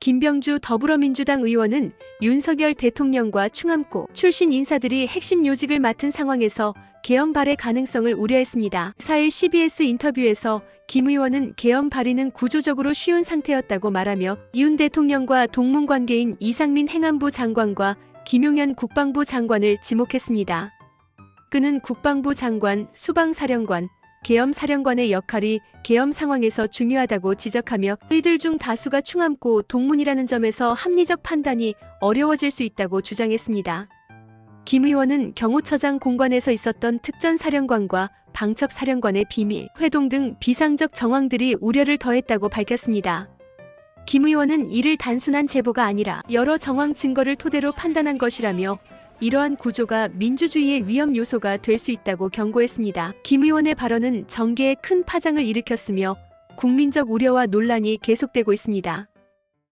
김병주 더불어민주당 의원은 윤석열 대통령과 충암고 출신 인사들이 핵심 요직을 맡은 상황에서 개헌 발의 가능성을 우려했습니다. 4일 CBS 인터뷰에서 김 의원은 개헌 발의는 구조적으로 쉬운 상태였다고 말하며 윤 대통령과 동문 관계인 이상민 행안부 장관과 김용현 국방부 장관을 지목했습니다. 그는 국방부 장관, 수방사령관, 계엄 사령관의 역할이 계엄 상황에서 중요하다고 지적하며 이들 중 다수가 충암고 동문이라는 점에서 합리적 판단이 어려워질 수 있다고 주장했습니다. 김 의원은 경호처장 공관에서 있었던 특전사령관과 방첩사령관의 비밀, 회동 등 비상적 정황들이 우려를 더했다고 밝혔습니다. 김 의원은 이를 단순한 제보가 아니라 여러 정황 증거를 토대로 판단한 것이라며 이러한 구조가 민주주의의 위험 요소가 될 수 있다고 경고했습니다. 김 의원의 발언은 정계에 큰 파장을 일으켰으며 국민적 우려와 논란이 계속되고 있습니다.